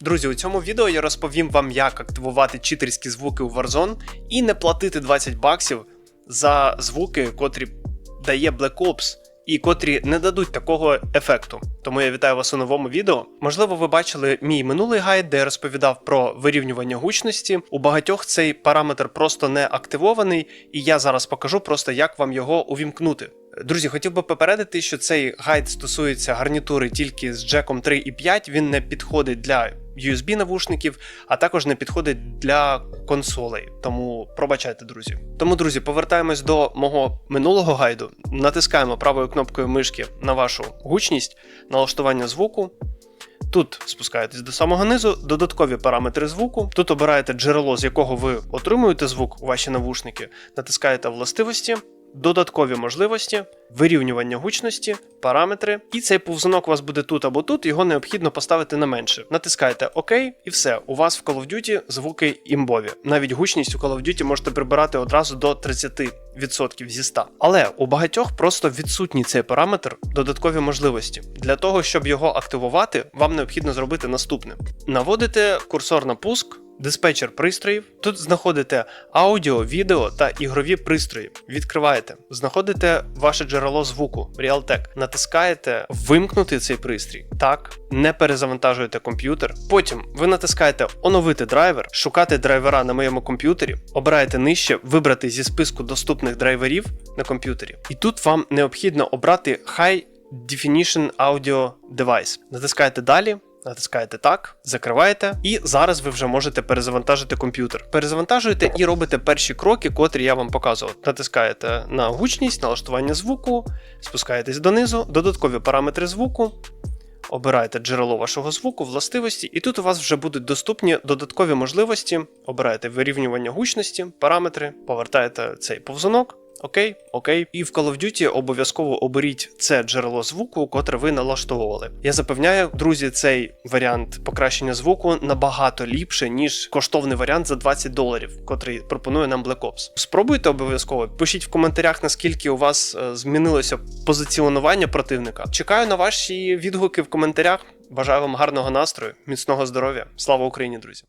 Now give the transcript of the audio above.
Друзі, у цьому відео я розповім вам, як активувати читерські звуки у Warzone і не платити 20 баксів за звуки, котрі дає Black Ops. І котрі не дадуть такого ефекту. Тому я вітаю вас у новому відео. Можливо, ви бачили мій минулий гайд, де я розповідав про вирівнювання гучності. У багатьох цей параметр просто не активований, і я зараз покажу просто, як вам його увімкнути. Друзі, хотів би попередити, що цей гайд стосується гарнітури тільки з джеком 3 і 5. Він не підходить для USB навушників, а також не підходить для консолей. Тому пробачайте, друзі. Тому, друзі, повертаємось до мого минулого гайду. Натискаємо правою кнопкою мишки на вашу гучність, налаштування звуку. Тут спускаєтесь до самого низу, додаткові параметри звуку. Тут обираєте джерело, з якого ви отримуєте звук у ваші навушники, натискаєте властивості, додаткові можливості, вирівнювання гучності, параметри. І цей повзунок у вас буде тут або тут, його необхідно поставити на менше. Натискаєте ОК, і все. У вас в Call of Duty звуки імбові. Навіть гучність у Call of Duty можете прибирати одразу до 30% зі 100. Але у багатьох просто відсутній цей параметр додаткові можливості. Для того, щоб його активувати, вам необхідно зробити наступне: наводите курсор на пуск. Диспетчер пристроїв. Тут знаходите аудіо, відео та ігрові пристрої. Відкриваєте, знаходите ваше джерело звуку Realtek. Натискаєте Вимкнути цей пристрій. Так, не перезавантажуєте комп'ютер. Потім ви натискаєте Оновити драйвер, шукати драйвера на моєму комп'ютері, обираєте нижче, вибрати зі списку доступних драйверів на комп'ютері. І тут вам необхідно обрати High Definition Audio Device. Натискаєте далі. Натискаєте так, закриваєте, і зараз ви вже можете перезавантажити комп'ютер. Перезавантажуєте і робите перші кроки, котрі я вам показував. Натискаєте на гучність, налаштування звуку, спускаєтесь донизу, додаткові параметри звуку. Обираєте джерело вашого звуку, властивості, і тут у вас вже будуть доступні додаткові можливості. Обираєте вирівнювання гучності, параметри, повертаєте цей повзунок. Окей, окей, і в Call of Duty обов'язково оберіть це джерело звуку, котре ви налаштовували. Я запевняю, друзі, цей варіант покращення звуку набагато ліпше, ніж коштовний варіант за 20 доларів, котрий пропонує нам Black Ops. Спробуйте обов'язково. Пишіть в коментарях, наскільки у вас е, змінилося позиціонування противника. Чекаю на ваші відгуки в коментарях. Бажаю вам гарного настрою, міцного здоров'я. Слава Україні, друзі!